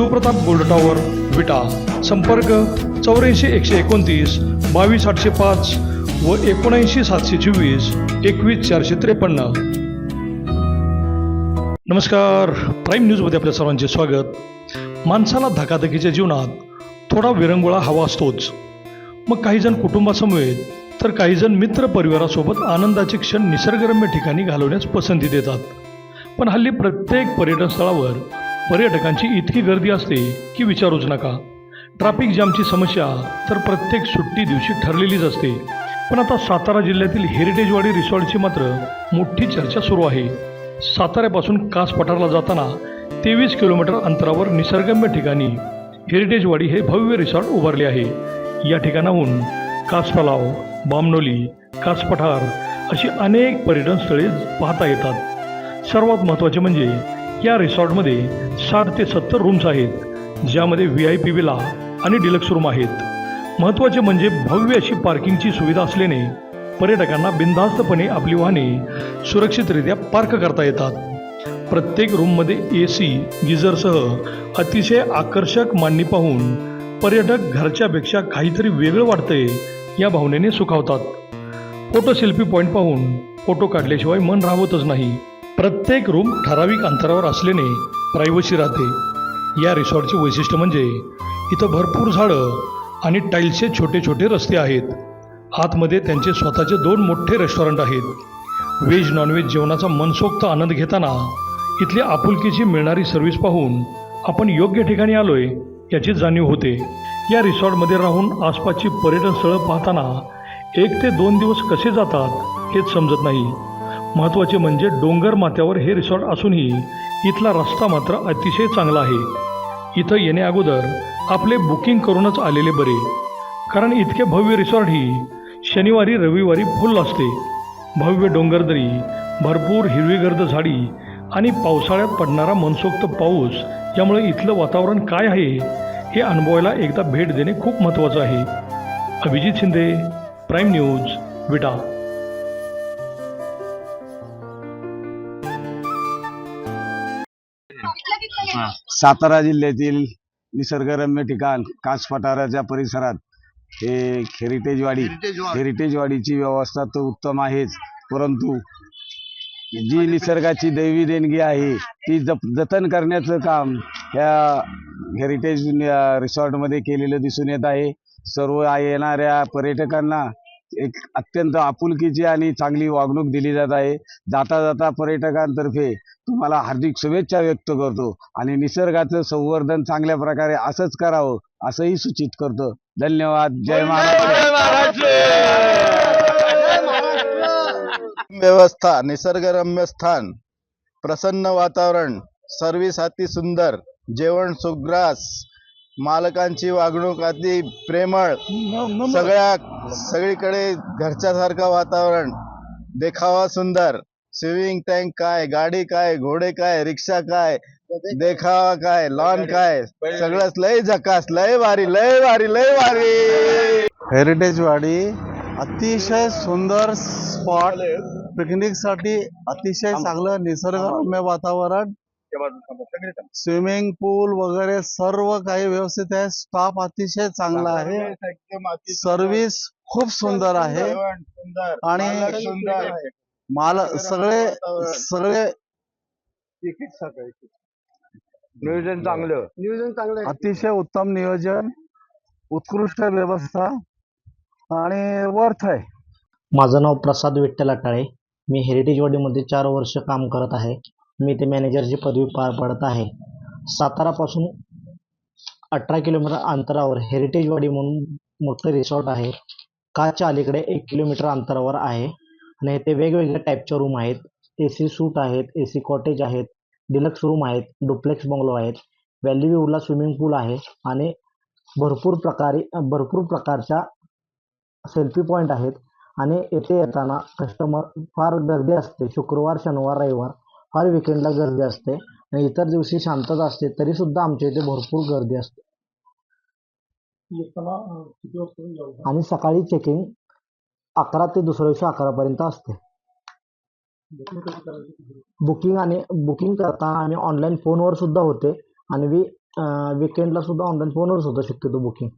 Shivpratap gold tower Vita. संपर्क चौऱ्याऐंशी एकशे एकोणतीस बावीस आठशे पाच व एकोणऐंशी सातशे चोवीस एकवीस चारशे त्रेपन्न. नमस्कार. प्राईम न्यूजमध्ये आपल्या सर्वांचे स्वागत. माणसाला धकाधकीच्या जीवनात थोडा विरंगुळा हवा असतोच. मग काहीजण कुटुंबासमवेत तर काहीजण मित्र परिवारासोबत आनंदाचे क्षण निसर्गरम्य ठिकाणी घालवण्यास पसंती देतात. पण हल्ली प्रत्येक पर्यटन स्थळावर पर्यटकांची इतकी गर्दी असते की विचारूच नका. ट्रॅफिक जामची समस्या तर प्रत्येक सुट्टी दिवशी ठरलेलीच असते. पण आता सातारा जिल्ह्यातील हेरिटेजवाडी रिसॉर्टची मात्र मोठी चर्चा सुरू आहे. साताऱ्यापासून कास पठारला जाताना तेवीस किलोमीटर अंतरावर निसर्गम्य ठिकाणी हेरिटेजवाडी हे भव्य रिसॉर्ट उभारले आहे. या ठिकाणाहून कास तलाव बामनोली कास पठार अशी अनेक पर्यटन स्थळे पाहता येतात. सर्वात महत्त्वाचे म्हणजे या रिसॉर्टमध्ये साठ ते सत्तर रूम्स आहेत ज्यामध्ये व्ही आय पी विला आणि डिलक्स रूम आहेत. महत्त्वाचे म्हणजे भव्य अशी पार्किंगची सुविधा असल्याने पर्यटकांना बिनधास्तपणे आपली वाहने सुरक्षितरित्या पार्क करता येतात. प्रत्येक रूममध्ये ए सी गिझरसह अतिशय आकर्षक मांडणी पाहून पर्यटक घरच्यापेक्षा काहीतरी वेगळं वाटतंय या भावनेने सुखावतात. फोटो सेल्फी पॉईंट पाहून फोटो काढल्याशिवाय मन राहतच नाही. प्रत्येक रूम ठराविक अंतरावर असल्याने प्रायव्हसी राहते. या रिसॉर्टचे वैशिष्ट्य म्हणजे इथं भरपूर झाडं आणि टाईल्सचे छोटे छोटे रस्ते आहेत. आतमध्ये त्यांचे स्वतःचे दोन मोठे रेस्टॉरंट आहेत. व्हेज नॉनव्हेज जेवणाचा मनसोक्त आनंद घेताना इथली आपुलकीची मिळणारी सर्व्हिस पाहून आपण योग्य ठिकाणी आलोय याची जाणीव होते. या रिसॉर्टमध्ये राहून आसपासची पर्यटन स्थळं पाहताना एक ते दोन दिवस कसे जातात हेच समजत नाही. महत्त्वाचे म्हणजे डोंगर माथ्यावर हे रिसॉर्ट असूनही इथला रस्ता मात्र अतिशय चांगला आहे. इथं येण्याअगोदर आपले बुकिंग करूनच आलेले बरे. कारण इतके भव्य रिसॉर्ट ही शनिवारी रविवारी फुल असते. भव्य डोंगरदरी भरपूर हिरवीगर्द झाडी आणि पावसाळ्यात पडणारा मनसोक्त पाऊस यामुळे इथलं वातावरण काय आहे हे अनुभवायला एकदा भेट देणे खूप महत्त्वाचं आहे. Abhijit Shinde prime news Vita. Satara जिल्ह्यातील निसर्गरम्य ठिकाण कास पठाराच्या परिसरात हे हेरिटेजवाडी हेरिटेजवाडीची व्यवस्था तर उत्तम आहेच. परंतु जी निसर्गाची दैवी देणगी आहे ती जप जतन करण्याचं काम ह्या हेरिटेज रिसॉर्टमध्ये केलेलं दिसून येत आहे. सर्व येणाऱ्या पर्यटकांना एक अत्यंत आपुलकीची आणि चांगली वागणूक दिली जात आहे. जाता जाता पर्यटकांतर्फे तुम्हाला हार्दिक शुभेच्छा व्यक्त करतो आणि निसर्गाचं संवर्धन चांगल्या प्रकारे असंच करावं असंही सूचित करतो. धन्यवाद. जय महाराष्ट्र. व्यवस्था निसर्गरम्य स्थान प्रसन्न वातावरण सर्व्हिस अति सुंदर जेवण सुग्रास मालकांची वागणूक अति प्रेमळ सगळ्या सगळीकडे घरच्यासारखं वातावरण देखावा सुंदर स्विमिंग टँक काय गाडी काय घोडे काय रिक्षा काय देखावा काय लॉन काय सगळंच लय झकास लय भारी लय भारी लय भारी. हेरिटेज वाडी अतिशय सुंदर स्पॉट पिकनिकसाठी अतिशय चांगलं निसर्गरम्य वातावरण. स्विमिंग पूल वगैरे सर्व काही व्यवस्थित आहे. स्टाफ अतिशय चांगला आहे. सर्विस खूप सुंदर आहे. आणि माल सगळे सगळे नियोजन चांगलं. नियोजन चांगलं अतिशय उत्तम नियोजन उत्कृष्ट व्यवस्था आणि वर्थ आहे. माझं नाव प्रसाद विठ्ठल अटाळे. मी हेरिटेजवाडीमध्ये चार वर्ष काम करत आहे. मी ते मॅनेजरची पदवी पार पडत आहे. सातारापासून अठरा किलोमीटर अंतरावर हेरिटेजवाडी म्हणून मोठं रिसॉर्ट आहे. काच्या अलीकडे एक किलोमीटर अंतरावर आहे आणि इथे वेगवेगळ्या टाईपच्या रूम आहेत. ए सी सूट आहेत ए सी कॉटेज आहेत डिलक्स रूम आहेत डुप्लेक्स बंगलो आहेत. व्हॅली व्ह्यूला स्विमिंग पूल आहे आणि भरपूर प्रकारे भरपूर प्रकारच्या सेल्फी पॉईंट आहेत. आणि येथे येताना कस्टमर फार गर्दी असते शुक्रवार शनिवार रविवार. फार विकेंडला गर्दी असते आणि इतर दिवशी शांतता असते तरी सुद्धा आमच्या इथे भरपूर गर्दी असते? आणि सकाळी चेकिंग अकरा ते दुसऱ्या दिवशी अकरापर्यंत असते. बुकिंग आणि बुकिंग करताना आम्ही ऑनलाईन फोनवर सुद्धा होते. आणि वी विकेंडला सुद्धा ऑनलाईन फोनवर होतं शक्यतो बुकिंग